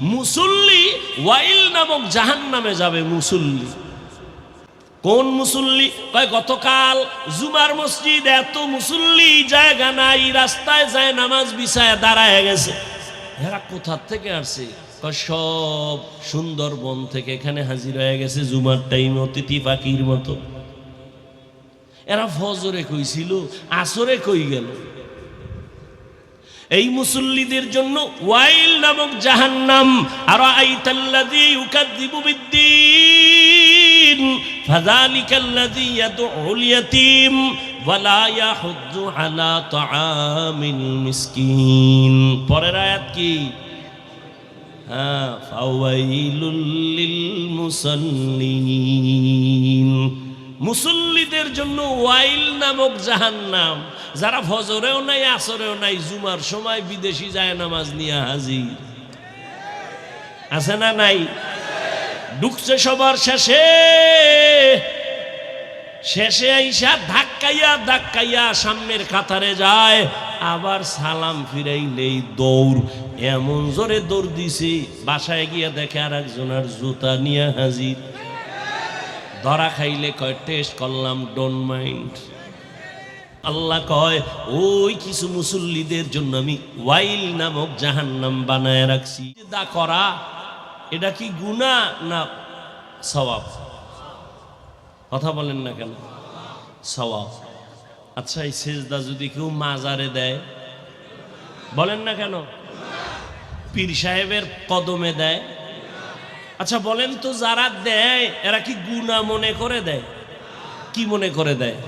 মুসল্লি ওয়াইল নামক জাহান নামে যাবে মুসল্লি। কোন মুসল্লি? গতকাল জুমার মসজিদ, এত মুসল্লি, জায়গা নাই, রাস্তায় যায়, নামাজ বিছায় দাঁড়ায় গেছে। এরা কোথার থেকে আসছে সব সুন্দরবন থেকে এখানে হাজির হয়ে গেছে জুমার টাইম অতিথি পাখির মতো। এরা ফজরে কইছিল, আসরে কই গেল? এই মুসল্লিদের জন্য ওয়াইল নামক জাহান্নাম আর আইতাল্লাযী ইউকাযযিবু বিদ্দীন, ফাযালিকাল্লাযী ইয়াদউল ইয়াতীম, ওয়ালা ইয়াহুদ্দু আলা তাআমিল মিসকিন। পরের আয়াত কি? হ্যাঁ ফাওয়াইলুল লিল মুসাল্লিন মুসল্লিদের জন্য ওয়াইল নামক জাহান্নাম যারা ফজরেও নাই, আসরেও নাই, জুমার সময় বিদেশি যায় নামাজ নিয়ে হাজির। আছে না নাই? ঢুকছে সবার শেষে। শেষে আইসা ধাক্কাইয়া ধাক্কাইয়া সামনের কাতারে যায়, আবার সালাম ফিরাইলেই দৌড়। এমন জোরে দৌড় দিছে, বাসায় গিয়া দেখে আর একজনের জুতা নিয়ে হাজির। ধরা খাইলে কয়, টেস্ট করলাম ডোন্ট মাইন্ড আল্লাহ কয়, ওই কিছু মুসল্লিদের জন্য আমি ওয়াইল নামক জাহান্নাম বানায় রাখছি। দা করা, এটা কি গুনাহ না সওয়াব? কথা বলেন না কেন? সওয়াব। আচ্ছা এই সেজদা যদি কেউ মাজারে দেয়, বলেন না কেন? পীর সাহেবের কদমে দেয়। আচ্ছা বলেন তো যারা দেয়, এরা কি গুণা মনে করে দেয়? কি মনে করে দেয়?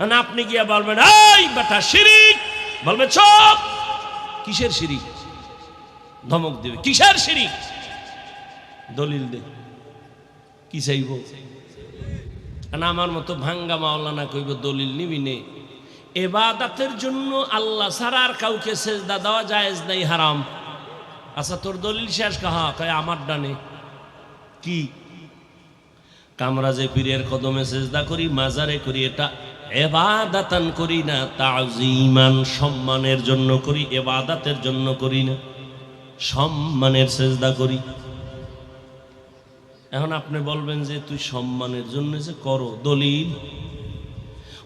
আপনি গিয়া বলবেন, এই বেটা শিরিক! বলবে, চপ! কিসের শিরিক? ধমক দেবে, কিসের শিরিক? দলিল দে, কি চাইব? না, আমার মতো ভাঙ্গা মাওলানা কইব, দলিল নিবি নে। এবাদাতের জন্য আল্লাহ ছাড়া আর কাউকে সেজদা দেওয়া জায়েজ নাই, হারাম। আচ্ছা তোর দলিল শেষ কাহা? কয়, আমার ডানে। কি? কামরাজে পীরের কদমে সেজদা করি, মাজারে করি, এটা এবাদাতান করি না, তাজিমান সম্মানের জন্য করি, এবাদাতের জন্য করি না, সম্মানের সেজদা করি। এখন আপনি বলবেন যে, তুই সম্মানের জন্য যে করো, দলিল?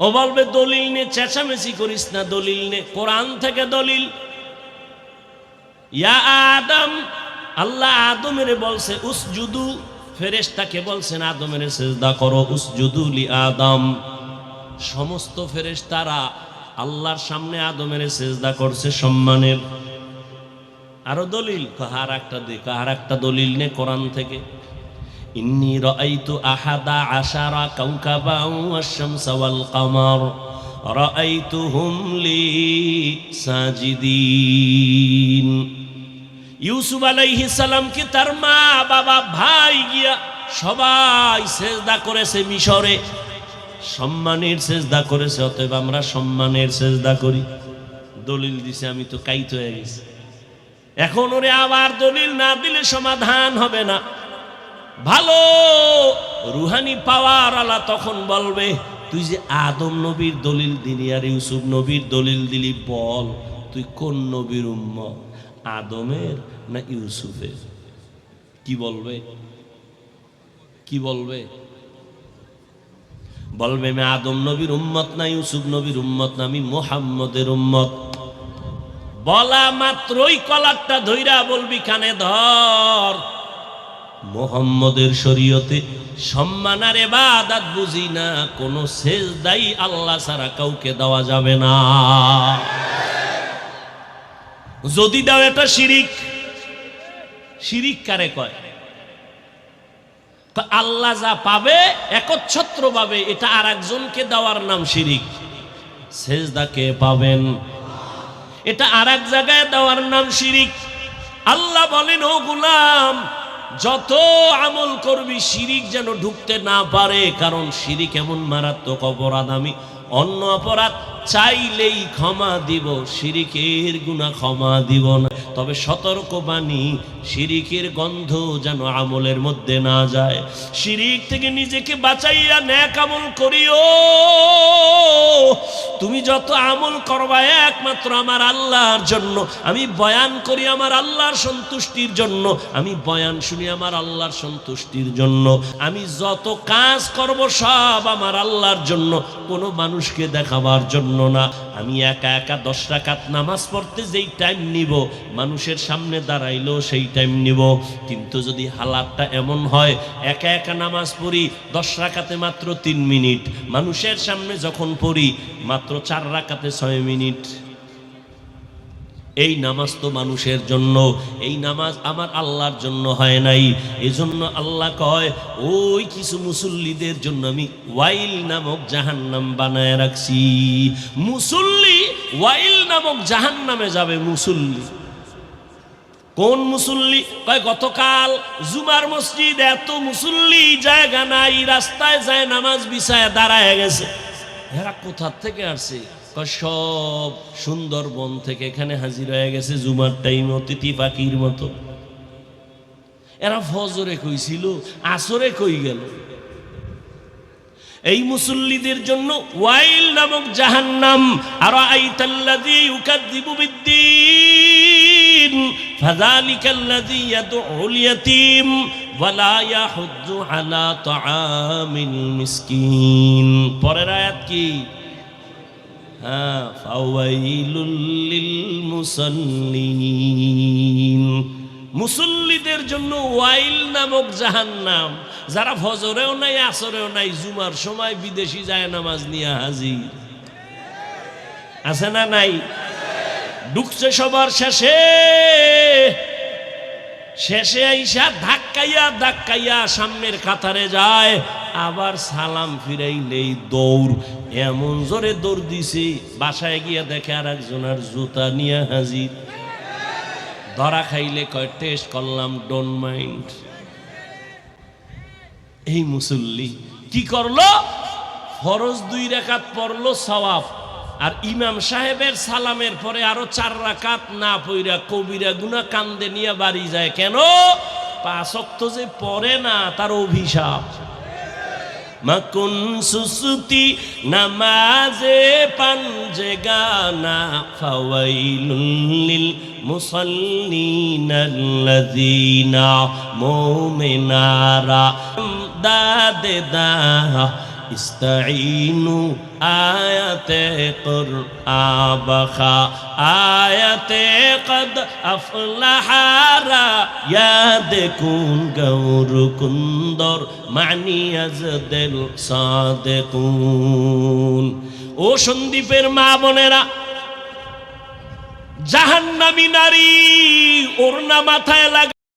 ও বলবে, দলিল নে চেঁচামেচি করিস না, দলিল নে কোরআন থেকে দলিল। ইয়া আদম, আল্লাহ আদমের বলছে, উসজুদু। ফেরেশতাকে বলছেন, আদমের সেজদা করো, উসজুদু লি আদম। সমস্ত ফেরেশতারা আল্লাহর সামনে আদমের সেজদা করছে সম্মানের। আরও দলিল, কাহার একটা দে কাহার একটা দলিল নে কোরআন থেকে। ইন্নি রাআইতু আহাদা আশারা কাউকাবা ওয়াশ-শামসা ওয়াল কামার। রাআইতুহুম লি সাজিদিন। ইউসুফ আলাইহিস সালাম কি তার মা, বাবা, ভাই গিয়া সবাই সেজদা করেছে মিশরে? সম্মানের সেজদা করেছে, অতএব আমরা সম্মানের সেজদা করি। দলিল দিছে, আমি তো কাইত হয়ে গেছি। এখন ওরে আবার দলিল না দিলে সমাধান হবে না। ভালো রুহানি পাওয়ার আলা তখন বলবে, তুই যে আদম নবীর দলিল দিলি আর ইউসুফ নবীর দলিল দিলি, বল, তুই কোন নবীর উম্মত? আদমের না ইউসুফের? কি বলবে? কি বলবে? বলবে আমি আদম নবীর উম্মত না, ইউসুফ নবীর উম্মত না, আমি মোহাম্মদের উম্মত। বলা মাত্রই কলারটা ধইরা বলবি, কানে ধর। মোহাম্মদের শরীয়তে সম্মান আর এবাদাত বুঝি না, কোনো সেজদাই আল্লাহ ছাড়া কাউকে দেওয়া যাবে না। যদি দাও এটা শিরিক শিরিক কারে কয়? তা আল্লাহ যা পাবে একচ্ছত্র পাবে এটা আর একজনকে দেওয়ার নাম শিরিক। সেজদাকে পাবেন। এটা আর এক জায়গায় দেওয়ার নাম শিরিক। আল্লাহ বলেন, ও গুলাম, যত আমল করবি, শিরিক যেন ঢুকতে না পারে, কারণ শিরিক এমন মারাত্মক অপরাধ, আমি অন্য অপরাধ চাইলেই ক্ষমা দিব, শিরিকের গুণা ক্ষমা দিব না। তবে সতর্ক বাণী শিরিকের গন্ধ যেন আমলের মধ্যে না যায়। শিরিক থেকে নিজেকে বাঁচাইয়া ন্যাক আমল করিও। তুমি যত আমল করবা একমাত্র আমার আল্লাহর জন্য। আমি বয়ান করি আমার আল্লাহর সন্তুষ্টির জন্য। আমি বয়ান শুনি আমার আল্লাহর সন্তুষ্টির জন্য। আমি যত কাজ করব সব আমার আল্লাহর জন্য। কোনো মানুষকে দেখাবার জন্য না। আমি একা একা দশ রাকাত নামাজ পড়তে যেই টাইম নিব, মানুষের সামনে দাঁড়াইলেও সেই টাইম নিব। কিন্তু যদি হালাতটা এমন হয়, একা একা নামাজ পড়ি, দশ রাকাতে মাত্র তিন মিনিট। মানুষের সামনে যখন পড়ি, মাত্র চার রাকাতে ছয় মিনিট। এই নামাজ তো মানুষের জন্য, এই নামাজ আমার আল্লাহর জন্য হয় নাই। এজন্য আল্লাহ কয়, ওই কিছু মুসল্লিদের জন্য আমি ওয়াইল নামক জাহান্নাম বানায় রাখছি। মুসল্লি ওয়াইল নামক জাহান্নামে যাবে মুসল্লি। কোন মুসল্লি? কয়, গতকাল জুমার মসজিদ এত মুসল্লি, জায়গা নাই, রাস্তায় যায়, নামাজ বিছায় দাঁড়ায় গেছে। এরা কোথার থেকে কয় সব সুন্দরবন থেকে এখানে হাজির হয়ে গেছে জুমার টাইম অতিথি পাখির মতো। এরা ফজরে কইছিল, আসরে কই গেল? এই মুসল্লিদের জন্য ওয়াইল নামক আর আলা তাআমিল মিসকিন। পরের আয়াত কি? মুসল্লিদের জন্য ওয়াইল নামক জাহান্নাম। যারা ফজরেও নাই, আসরেও নাই, জুমার সময় বিদেশি যায় নামাজ নিয়ে হাজির। আছে না নাই? ঢুকছে সবার শেষে। শেষে আইসা ধাক্কাইয়া ধাক্কাইয়া সামনের কাতারে যায়। আবার সালাম ফিরাইলেই দৌড়। এমন জোরে দৌড় দিছে, বাসায় গিয়ে দেখে আর একজনের জুতা নিয়ে হাজির। ধরা খাইলে কয়, টেস্ট করলাম ডোন মাইন্ড এই মুসল্লি কি করল? ফরজ দুই রাকাত পড়ল সওয়াব, আর ইমাম সাহেবের সালামের পরে আরও চার রাকাত না পইরা কবিরা গুনা কান্দে নিয়ে বাড়ি যায়। কেন? পাঁচক্ত যে পড়ে না, তার অভিশাপ। মাকুন সুসুতি নামাজে পাঞ্জে গানা ফাওয়াইলুল মুসাল্লিনাল্লাযীনা মুমিনারা দাদে দা ইস্তাইনু আয়াতে কুরআবাখা আয়াতে কদ আফলাহারা ইয়াদ কুন গৌর কুন্দর মানি আজদেল সাদেকুন ও সন্দীপের মা বোনেরা, জাহান্নামী নারী ওর না মাথায় লাগা